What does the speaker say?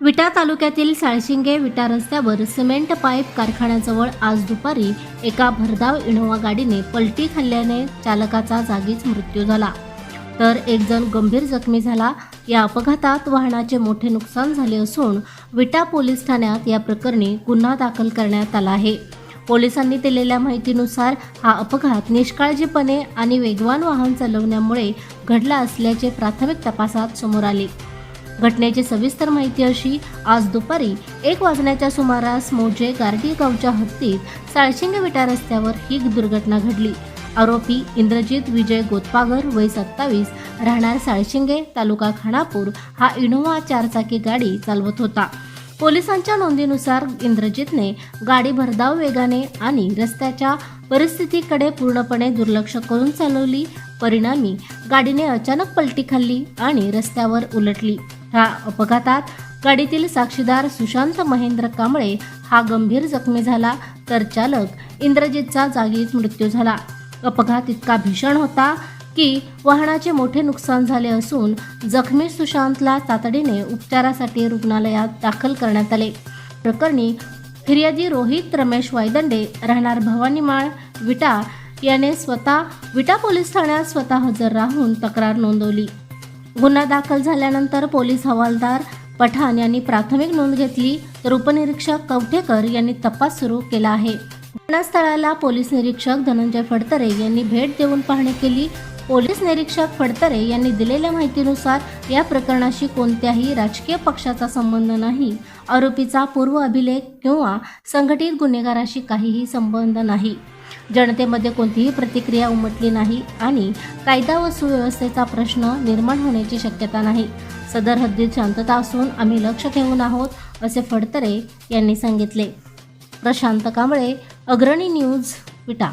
विटा तालुक्यातील साळशिंगे विटा रस्त्यावर सिमेंट पाईप कारखान्याजवळ आज दुपारी एका भरधाव इनोवा गाडीने पलटी खाल्ल्याने चालकाचा जागीच मृत्यू झाला. तर एक जण गंभीर जखमी झाला. या अपघातात वाहनाचे मोठे नुकसान झाले असून विटा पोलीस ठाण्यात या प्रकरणी गुन्हा दाखल करण्यात आला आहे. पोलिसांनी दिलेल्या माहितीनुसार हा अपघात निष्काळजीपणे आणि वेगवान वाहन चालवण्यामुळे घडला असल्याचे प्राथमिक तपासात समोर आले. घटनेची सविस्तर माहिती अशी आज दुपारी एक वाजण्याच्या सुमारास मोजे गार्डी गावच्या हद्दीत साळशिंग विटा रस्त्यावर ही दुर्घटना घडली. आरोपी इंद्रजित विजय गोतपागर वय सत्तावीस राहणार साळशिंगे तालुका खानापूर हा इनोव्हा चारचाकी गाडी चालवत होता. पोलिसांच्या नोंदीनुसार इंद्रजितने गाडी भरधाव वेगाने आणि रस्त्याच्या परिस्थितीकडे पूर्णपणे दुर्लक्ष करून चालवली. परिणामी गाडीने अचानक पलटी खाल्ली आणि रस्त्यावर उलटली. ह्या अपघातात गाडीतील साक्षीदार सुशांत महेंद्र कांबळे हा गंभीर जखमी झाला तर चालक इंद्रजितचा जागीच मृत्यू झाला. अपघात इतका भीषण होता की वाहनाचे मोठे नुकसान झाले असून जखमी सुशांतला तातडीने उपचारासाठी रुग्णालयात दाखल करण्यात आले. प्रकरणी फिर्यादी रोहित रमेश वायदंडे राहणार भवानीमाळ विटा याने स्वतः विटा पोलीस ठाण्यात स्वतः हजर राहून तक्रार नोंदवली. गुन्हा दाखल झाल्यानंतर पोलीस हवालदार पठाण यांनी प्राथमिक नोंद घेतली तर उपनिरीक्षक कवठेकर यांनी तपास सुरू केला आहे. घटनास्थळाला पोलीस निरीक्षक धनंजय फडतरे यांनी भेट देऊन पाहणी केली. पोलीस निरीक्षक फडतरे यांनी दिलेल्या माहितीनुसार या प्रकरणाशी कोणत्याही राजकीय पक्षाचा संबंध नाही. आरोपीचा पूर्व अभिलेख किंवा संघटित गुन्हेगाराशी काहीही संबंध नाही. जनतेमध्ये कोणतीही प्रतिक्रिया उमटली नाही आणि कायदा व सुव्यवस्थेचा प्रश्न निर्माण होण्याची शक्यता नाही. सदर हद्दीत शांतता असून आम्ही लक्ष ठेवून आहोत असे फडतरे यांनी सांगितले. प्रशांत कांबळे अग्रणी न्यूज विटा.